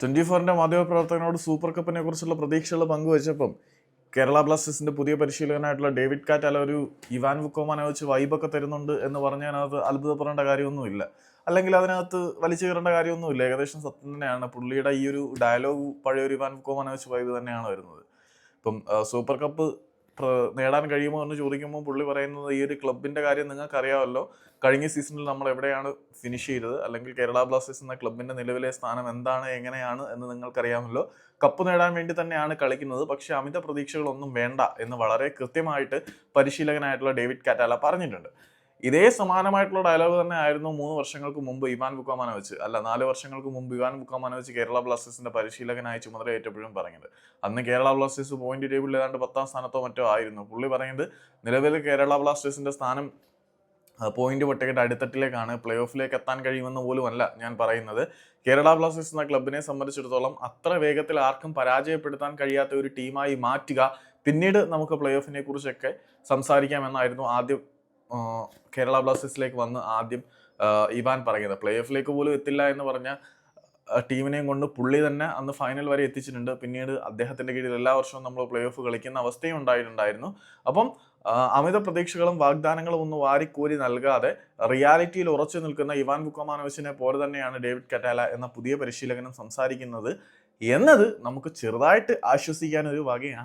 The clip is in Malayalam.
ട്വന്റി ഫോറിന്റെ മാധ്യമപ്രവർത്തകനോട് സൂപ്പർ കപ്പിനെ കുറിച്ചുള്ള പ്രതീക്ഷകൾ പങ്കുവച്ചപ്പം കേരള ബ്ലാസ്റ്റേഴ്സിന്റെ പുതിയ പരിശീലകനായിട്ടുള്ള ഡേവിഡ് കാറ്റാല ഒരു ഇവാൻ വുക്കോമാനെ വെച്ച് വൈബൊക്കെ തരുന്നുണ്ട് എന്ന് പറഞ്ഞാൽ അതിനകത്ത് അത്ഭുതപ്പെടേണ്ട കാര്യമൊന്നുമില്ല. അല്ലെങ്കിൽ അതിനകത്ത് വലിച്ചു കയറേണ്ട കാര്യമൊന്നുമില്ല. ഏകദേശം സത്യം തന്നെയാണ്. പുള്ളിയുടെ ഈ ഒരു ഡയലോഗ് പഴയ ഒരു ഇവാൻ വുക്കോമാനെ വെച്ച് വൈബ് തന്നെയാണ് വരുന്നത്. ഇപ്പം സൂപ്പർ കപ്പ് നേടാൻ കഴിയുമോ എന്ന് ചോദിക്കുമ്പോൾ പുള്ളി പറയുന്നത് ഈ ഒരു ക്ലബിന്റെ കാര്യം നിങ്ങൾക്ക് അറിയാമല്ലോ കഴിഞ്ഞ സീസണിൽ നമ്മൾ എവിടെയാണ് ഫിനിഷ് ചെയ്തത്? അല്ലെങ്കിൽ കേരള ബ്ലാസ്റ്റേഴ്സ് എന്ന ക്ലബിന്റെ നിലവിലെ സ്ഥാനം എന്താണ്? എങ്ങനെയാണ് എന്ന് നിങ്ങൾക്കറിയാമല്ലോ. കപ്പ് നേടാൻ വേണ്ടി തന്നെയാണ് കളിക്കുന്നത്. പക്ഷേ അമിത പ്രതീക്ഷകളൊന്നും വേണ്ട എന്ന് വളരെ കൃത്യമായിട്ട് പരിശീലകനായിട്ടുള്ള ഡേവിഡ് കാറ്റാല പറഞ്ഞിട്ടുണ്ട്. ഇതേ സമാനമായിട്ടുള്ള ഡയലോഗ് തന്നെ ആയിരുന്നു മൂന്ന് വർഷങ്ങൾക്ക് മുമ്പ് ഇവാൻ ബുക്കാമാന വെച്ച് അല്ല നാല് വർഷങ്ങൾക്ക് മുമ്പ് ഇവാൻ ബുക്കാമാന വെച്ച് കേരള ബ്ലാസ്റ്റേഴ്സിന്റെ പരിശീലകനായി ചുമതലയേറ്റപ്പോഴും പറഞ്ഞത്. അന്ന് കേരള ബ്ലാസ്റ്റേഴ്സ് പോയിന്റ് ടേബിളിൽ ഏതാണ്ട് പത്താം സ്ഥാനത്തോ മറ്റോ ആയിരുന്നു. പുള്ളി പറയുന്നത് നിലവിൽ കേരള ബ്ലാസ്റ്റേഴ്സിന്റെ സ്ഥാനം പോയിന്റ് പട്ടികയുടെ അടിത്തട്ടിലേക്കാണ് പ്ലേ ഓഫിലേക്ക് എത്താൻ കഴിയുമെന്ന് പോലും അല്ല ഞാൻ പറയുന്നത്. കേരള ബ്ലാസ്റ്റേഴ്സ് എന്ന ക്ലബിനെ സംബന്ധിച്ചിടത്തോളം അത്ര വേഗത്തിൽ ആർക്കും പരാജയപ്പെടുത്താൻ കഴിയാത്ത ഒരു ടീമായി മാറ്റുക പിന്നീട് നമുക്ക് പ്ലേ ഓഫിനെ കുറിച്ചൊക്കെ സംസാരിക്കാമെന്നായിരുന്നു ആദ്യം കേരള ബ്ലാസ്റ്റേഴ്സിലേക്ക് വന്ന് ആദ്യം ഇവാൻ പറയുന്നത്. പ്ലേ ഓഫിലേക്ക് പോലും എത്തില്ല എന്ന് പറഞ്ഞ ടീമിനെയും കൊണ്ട് പുള്ളി തന്നെ അന്ന് ഫൈനൽ വരെ എത്തിച്ചിട്ടുണ്ട്. പിന്നീട് അദ്ദേഹത്തിന്റെ കീഴിൽ എല്ലാ വർഷവും നമ്മൾ പ്ലേ ഓഫ് കളിക്കുന്ന അവസ്ഥയും ഉണ്ടായിട്ടുണ്ടായിരുന്നു. അപ്പം അമിത പ്രതീക്ഷകളും വാഗ്ദാനങ്ങളും ഒന്നും വാരിക്കോരി നൽകാതെ റിയാലിറ്റിയിൽ ഉറച്ചു നിൽക്കുന്ന ഇവാൻ ബുക്കമാനോവിച്ചിനെ പോലെ തന്നെയാണ് ഡേവിഡ് കറ്റാല എന്ന പുതിയ പരിശീലകനും സംസാരിക്കുന്നത് എന്നത് നമുക്ക് ചെറുതായിട്ട് ആശ്വസിക്കാൻ ഒരു വകയാണ്.